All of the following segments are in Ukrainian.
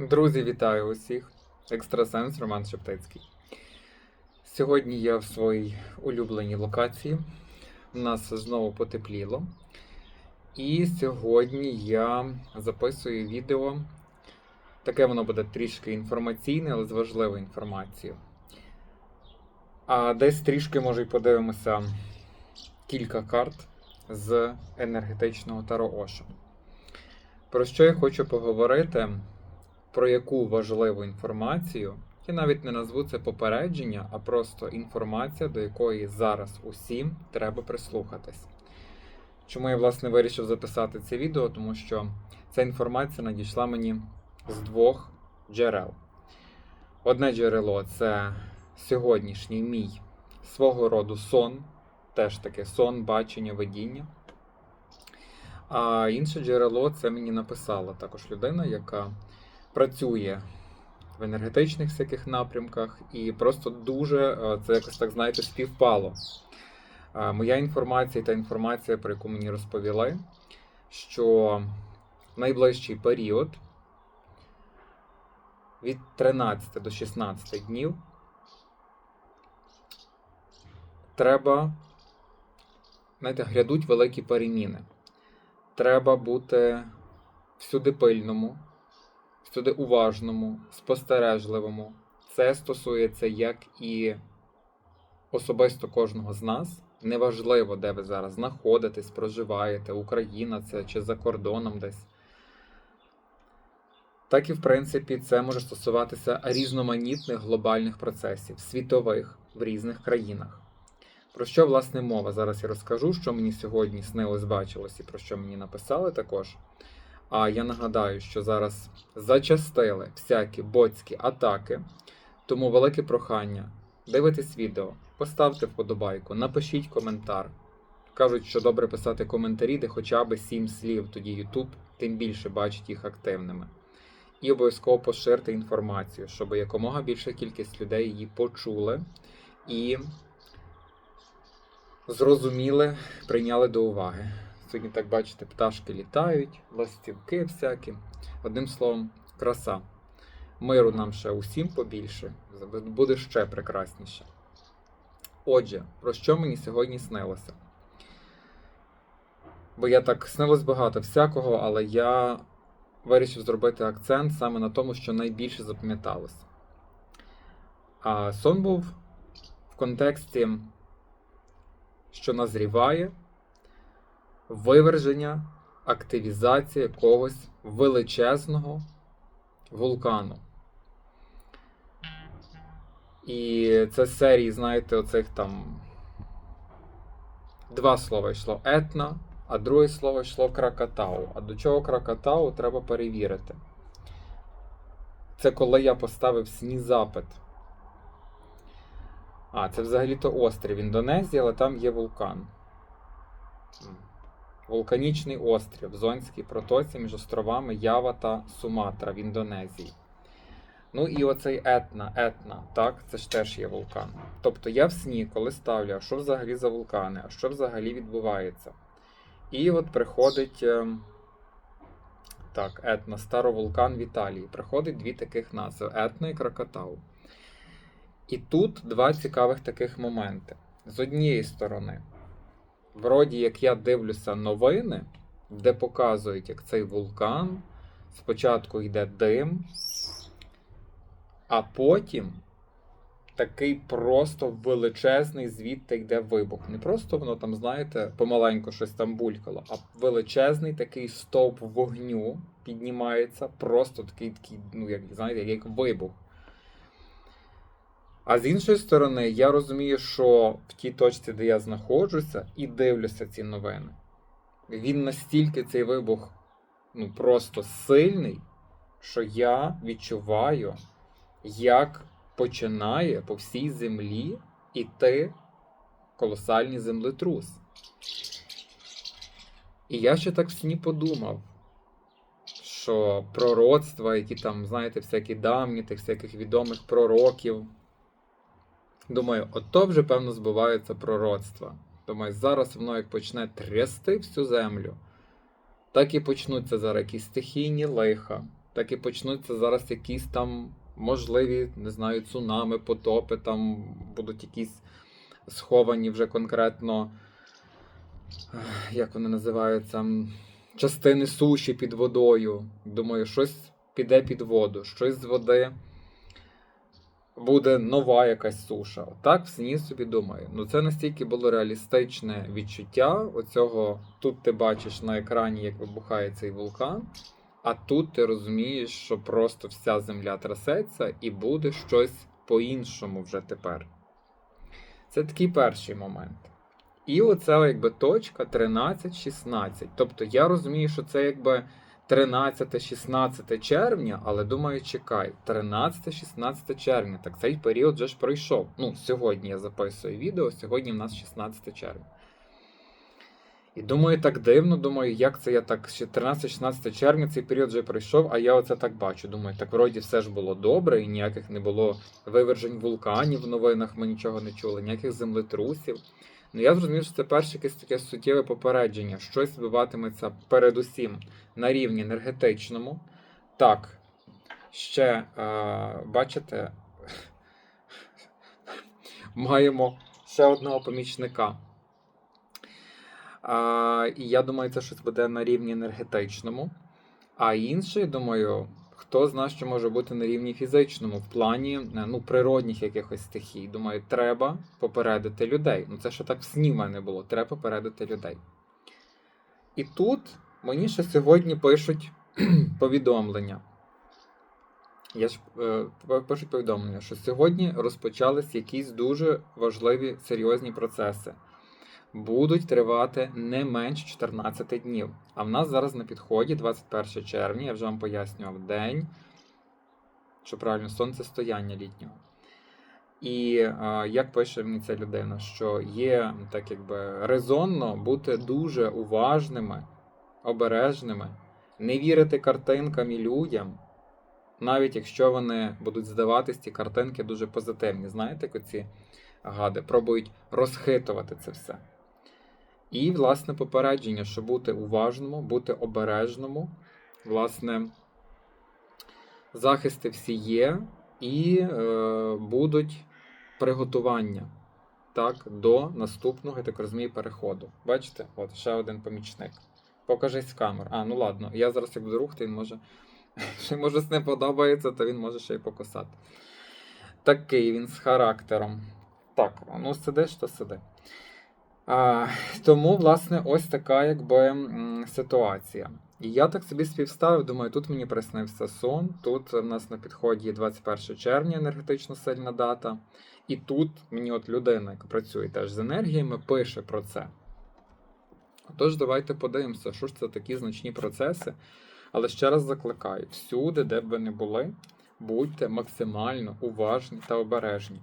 Друзі, вітаю усіх! Екстрасенс Роман Шептицький. Сьогодні я в своїй улюбленій локації. У нас знову потепліло. І сьогодні я записую відео. Таке воно буде трішки інформаційне, але з важливою інформацією. А десь трішки, може, й подивимося кілька карт з енергетичного Таро Оша. Про що я хочу поговорити? Про яку важливу інформацію, я навіть не назву це попередження, а просто інформація, до якої зараз усім треба прислухатись. Чому я, власне, вирішив записати це відео? Тому що ця інформація надійшла мені з двох джерел. Одне джерело це сьогоднішній мій свого роду сон, теж таке сон, бачення, видіння. А інше джерело це мені написала також людина, яка працює в енергетичних всяких напрямках, і просто дуже е, це якось так, знаєте, співпало. Е, Моя інформація та інформація, про яку мені розповіли, що в найближчий період від 13 до 16 днів треба, знаєте, глядуть великі переміни. Треба бути всюди пильному, всюди уважному, спостережливому. Це стосується як і особисто кожного з нас. Неважливо, де ви зараз знаходитесь, проживаєте, Україна це чи за кордоном десь. Так і, в принципі, це може стосуватися різноманітних глобальних процесів, світових в різних країнах. Про що, власне, мова? Зараз я розкажу, що мені сьогодні снилось, бачилось і про що мені написали також. А я нагадаю, що зараз зачастили всякі ботські атаки, тому велике прохання. Дивитесь відео, поставте вподобайку, напишіть коментар. Кажуть, що добре писати коментарі, де хоча б 7 слів, тоді YouTube тим більше бачить їх активними. І обов'язково поширте інформацію, щоб якомога більша кількість людей її почули і зрозуміли, прийняли до уваги. Сьогодні, так бачите, пташки літають, ластівки всякі. Одним словом, краса. Миру нам ще усім побільше, буде ще прекрасніше. Отже, про що мені сьогодні снилося? Бо я так снилось багато всякого, але я вирішив зробити акцент саме на тому, що найбільше запам'яталося. А сон був в контексті, що назріває виверження, активізація якогось величезного вулкану. І це серії, знаєте, оцих там два слова йшло етна, а друге слово йшло кракатау. А до чого кракатау треба перевірити. Це коли я поставив сні запит. А, це взагалі-то острів Індонезії, але там є вулкан. Вулканічний острів в Зонській протоці між островами Ява та Суматра в Індонезії. Ну і оцей етна, етна, так, це ж теж є вулкан. Тобто я в сні, коли ставлю, а що взагалі за вулкани, а що взагалі відбувається. І от приходить ем, так, етна, старовулкан в Італії. Приходить дві таких назви етна і Кракатау. І тут два цікавих таких моменти. З однієї сторони, вроді як я дивлюся новини, де показують, як цей вулкан. Спочатку йде дим, а потім такий просто величезний звідти йде вибух. Не просто воно там, знаєте, помаленьку щось там булькало, а величезний такий стовп вогню піднімається, просто такий, такий ну, як знаєте, як вибух. А з іншої сторони, я розумію, що в тій точці, де я знаходжуся, і дивлюся ці новини. Він настільки цей вибух ну, просто сильний, що я відчуваю, як починає по всій землі іти колосальний землетрус. І я ще так в сні подумав, що пророцтва, які там, знаєте, всякі давні, тих всяких відомих пророків. Думаю, ото вже, певно, збуваються пророцтва. Думаю, зараз воно як почне трясти всю землю, так і почнуться зараз якісь стихійні лиха, так і почнуться зараз якісь там можливі, не знаю, цунами, потопи, там будуть якісь сховані вже конкретно, як вони називаються, частини суші під водою. Думаю, щось піде під воду, щось з води. Буде нова якась суша. Так в сні собі думаю. Ну це настільки було реалістичне відчуття. Оцього тут ти бачиш на екрані, як вибухає цей вулкан, а тут ти розумієш, що просто вся земля трясеться і буде щось по-іншому вже тепер. Це такий перший момент. І оце якби точка 13-16. Тобто я розумію, що це якби 13-16 червня, але думаю, чекай, 13-16 червня, так цей період вже ж пройшов. Ну, сьогодні я записую відео, сьогодні в нас 16 червня. І думаю, так дивно, думаю, як це я так ще 13-16 червня цей період вже пройшов, а я оце так бачу. Думаю, так вроді все ж було добре, і ніяких не було вивержень вулканів в новинах, ми нічого не чули, ніяких землетрусів. Ну я зрозумів, що це перше якесь таке суттєве попередження. Щось відбуватиметься передусім на рівні енергетичному. Так, ще е, бачите, маємо ще одного помічника. А, і я думаю, це щось буде на рівні енергетичному. А інший, думаю, хто знає, що може бути на рівні фізичному, в плані е, ну, природних якихось стихій. Думаю, треба попередити людей. Ну це ще так в сні в мене було. Треба попередити людей. І тут мені ще сьогодні пишуть повідомлення. Я ж е, пишуть повідомлення, що сьогодні розпочались якісь дуже важливі серйозні процеси будуть тривати не менш 14 днів. А в нас зараз на підході 21 червня, я вже вам пояснював день, що правильно, сонцестояння літнього. І а, як пише мені ця людина, що є так якби резонно бути дуже уважними, обережними, не вірити картинкам і людям, навіть якщо вони будуть здаватись, ці картинки дуже позитивні. Знаєте, як оці гади пробують розхитувати це все. І, власне, попередження, що бути уважному, бути обережному, власне, захисти всі є, і е, будуть приготування так, до наступного, я так розумію, переходу. Бачите? От ще один помічник. Покажись камер. А, ну ладно, я зараз як буду рухати, він може. Ще може не подобається, то він може ще й покусати. Такий він з характером. Так, ну сидиш, то сиди. А, Тому, власне, ось така якби ситуація. І я так собі співставив, думаю, тут мені приснився сон, тут в нас на підході 21 червня енергетично сильна дата. І тут мені от людина, яка працює теж з енергіями, пише про це. Тож, давайте подивимося, що ж це такі значні процеси. Але ще раз закликаю: всюди, де б ви не були, будьте максимально уважні та обережні.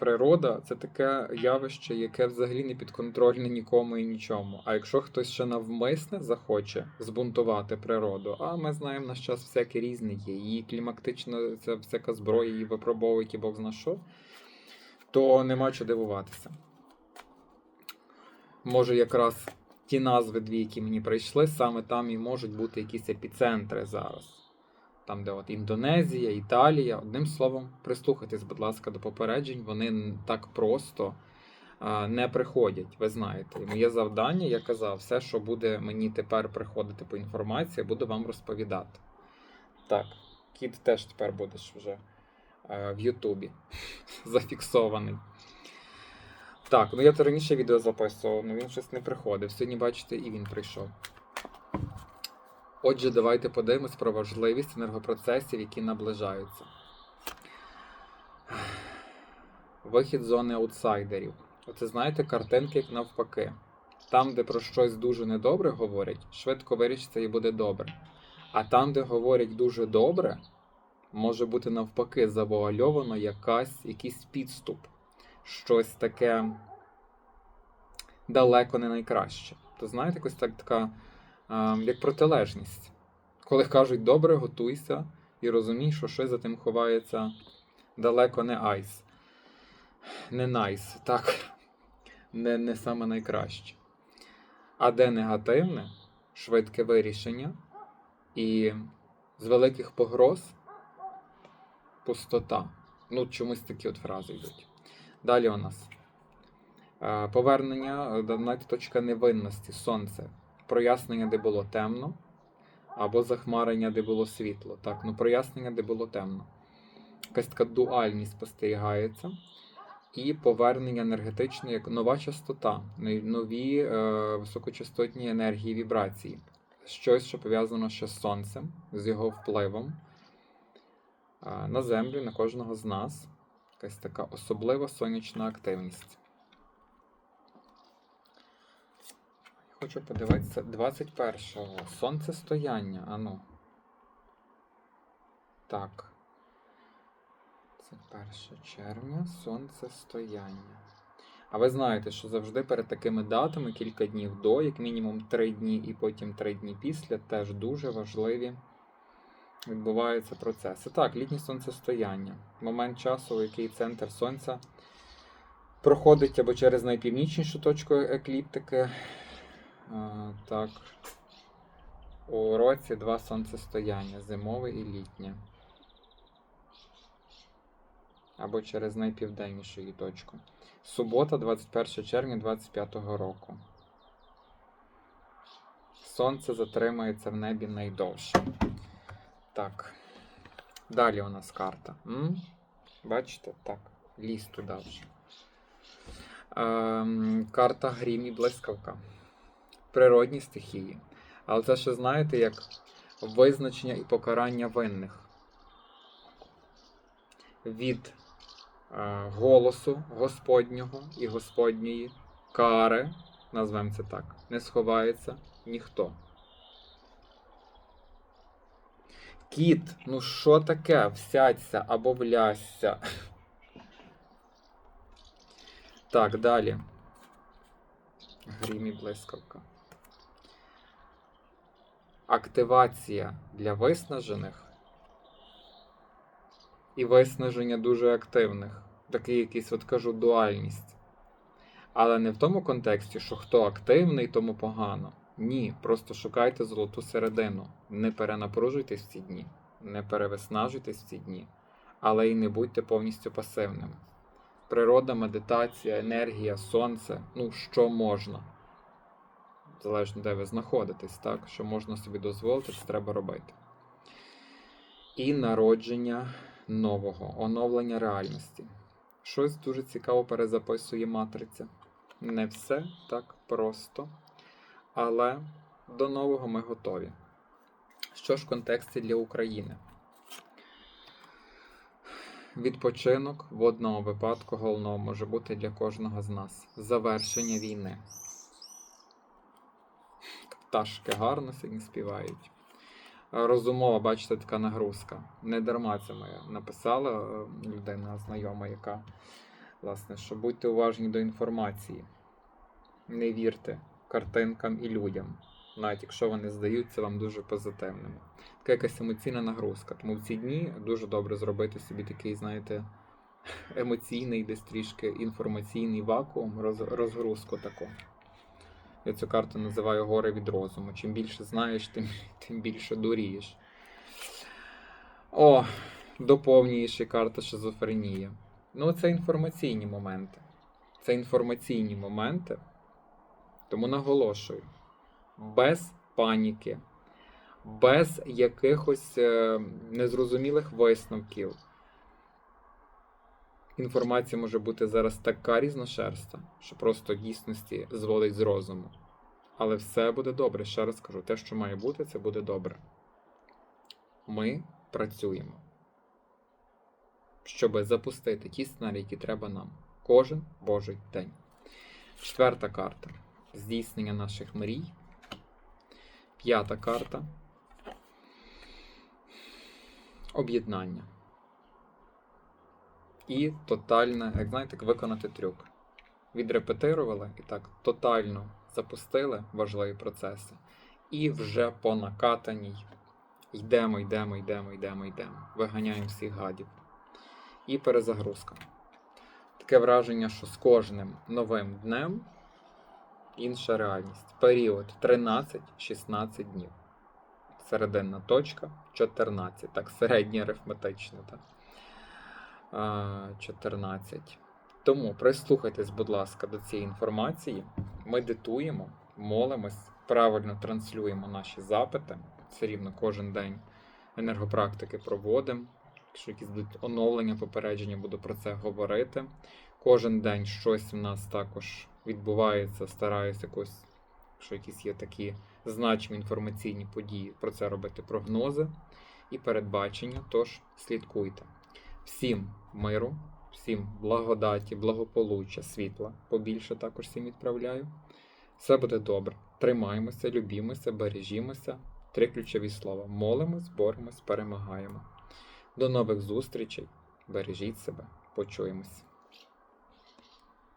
Природа це таке явище, яке взагалі не підконтрольне нікому і нічому. А якщо хтось ще навмисне захоче збунтувати природу, а ми знаємо, наш час всяке різне є. Її клімактична ця всяка зброя, її випробовують і Бог зна що, то нема чого дивуватися. Може, якраз ті назви дві, які мені прийшли, саме там і можуть бути якісь епіцентри зараз там, де от Індонезія, Італія. Одним словом, прислухайтесь, будь ласка, до попереджень, вони так просто не приходять. Ви знаєте. Моє завдання, я казав, все, що буде мені тепер приходити по інформації, буду вам розповідати. Так, кіт теж тепер будеш вже а, в Ютубі зафіксований. Так, ну я то раніше відео записував, але він щось не приходив. Сьогодні, бачите, і він прийшов. Отже, давайте подивимось про важливість енергопроцесів, які наближаються. Вихід зони аутсайдерів. Оце знаєте, картинки як навпаки. Там, де про щось дуже недобре говорять, швидко вирішиться і буде добре. А там, де говорять дуже добре, може бути навпаки завуальовано якась, якийсь підступ. Щось таке далеко не найкраще. То знаєте, якось так така як протилежність. Коли кажуть добре, готуйся і розумій, що щось за тим ховається далеко не айс, не найс, так, не, не саме найкраще. А де негативне, швидке вирішення і з великих погроз пустота. Ну, чомусь такі от фрази йдуть. Далі у нас е, повернення, е, навіть точка невинності, сонце. Прояснення, де було темно, або захмарення, де було світло. Так, ну прояснення, де було темно. Якась така дуальність спостерігається. І повернення енергетичне як нова частота, нові- е, високочастотні енергії вібрації. Щось, що пов'язано ще з сонцем, з його впливом е, на землю, на кожного з нас. Якась така особлива сонячна активність. Хочу подивитися 21-го. Сонцестояння. Ану. Так. Це 1 червня, сонцестояння. А ви знаєте, що завжди перед такими датами, кілька днів до, як мінімум 3 дні і потім 3 дні після, теж дуже важливі відбуваються процеси. Так, літнє сонцестояння. Момент часу, в який центр сонця проходить або через найпівнічнішу точку екліптики. Так. У році два сонцестояння зимове і літнє. Або через найпівденнішу її точку. Субота, 21 червня 25 року. Сонце затримається в небі найдовше. Так. Далі у нас карта. М? Бачите? Так. Ліс туди вже. Ем, карта грім і блискавка. Природні стихії. Але це ще знаєте, як визначення і покарання винних. Від е, голосу Господнього і Господньої кари, назвемо це так, не сховається ніхто. Кіт, ну що таке? Всяться або влясся. Так, далі. Грім і блискавка. Активація для виснажених і виснаження дуже активних. Такий якийсь, от кажу, дуальність. Але не в тому контексті, що хто активний, тому погано. Ні, просто шукайте золоту середину. Не перенапружуйтесь в ці дні, не перевиснажуйтесь в ці дні, але й не будьте повністю пасивними. Природа, медитація, енергія, сонце ну що можна. Залежно, де ви знаходитесь, так? Що можна собі дозволити, це треба робити. І народження нового, оновлення реальності. Щось дуже цікаво перезаписує матриця. Не все так просто, але до нового ми готові. Що ж в контексті для України? Відпочинок в одному випадку головного може бути для кожного з нас. Завершення війни. Пташки гарно співають. Розумова, бачите, така нагрузка. Не дарма це моя написала е, людина знайома, яка, власне, що будьте уважні до інформації. Не вірте картинкам і людям, навіть якщо вони здаються вам дуже позитивними. Така якась емоційна нагрузка. Тому в ці дні дуже добре зробити собі такий, знаєте, емоційний, десь трішки інформаційний вакуум, розгрузку таку. Я цю карту називаю гори від розуму. Чим більше знаєш, тим, тим більше дурієш. О, доповнюєш і карта шизофренія. Ну, це інформаційні моменти. Це інформаційні моменти. Тому наголошую: без паніки, без якихось е, незрозумілих висновків. Інформація може бути зараз така різношерста, що просто дійсності зводить з розуму. Але все буде добре. Ще раз кажу, те, що має бути, це буде добре. Ми працюємо, щоб запустити ті сценарії, які треба нам. Кожен божий день. Четверта карта здійснення наших мрій. П'ята карта. Об'єднання. І тотальне, як знаєте, виконати трюк. Відрепетирували і так тотально запустили важливі процеси. І вже по накатаній йдемо, йдемо, йдемо, йдемо, йдемо. Виганяємо всіх гадів. І перезагрузка. Таке враження, що з кожним новим днем інша реальність. Період 13-16 днів. серединна точка 14. Так, середнє арифметичне. Так. А, 14. Тому прислухайтесь, будь ласка, до цієї інформації. Медитуємо, молимось, правильно транслюємо наші запити. Все рівно кожен день енергопрактики проводимо. Якщо якісь будуть оновлення, попередження, буду про це говорити. Кожен день щось в нас також відбувається, стараюся якось, якщо якісь є такі значимі інформаційні події, про це робити прогнози і передбачення. Тож слідкуйте. Всім миру, всім благодаті, благополуччя, світла. Побільше також всім відправляю. Все буде добре. Тримаємося, любімося, бережімося. Три ключові слова: молимось, боремось, перемагаємо. До нових зустрічей. Бережіть себе, почуємось.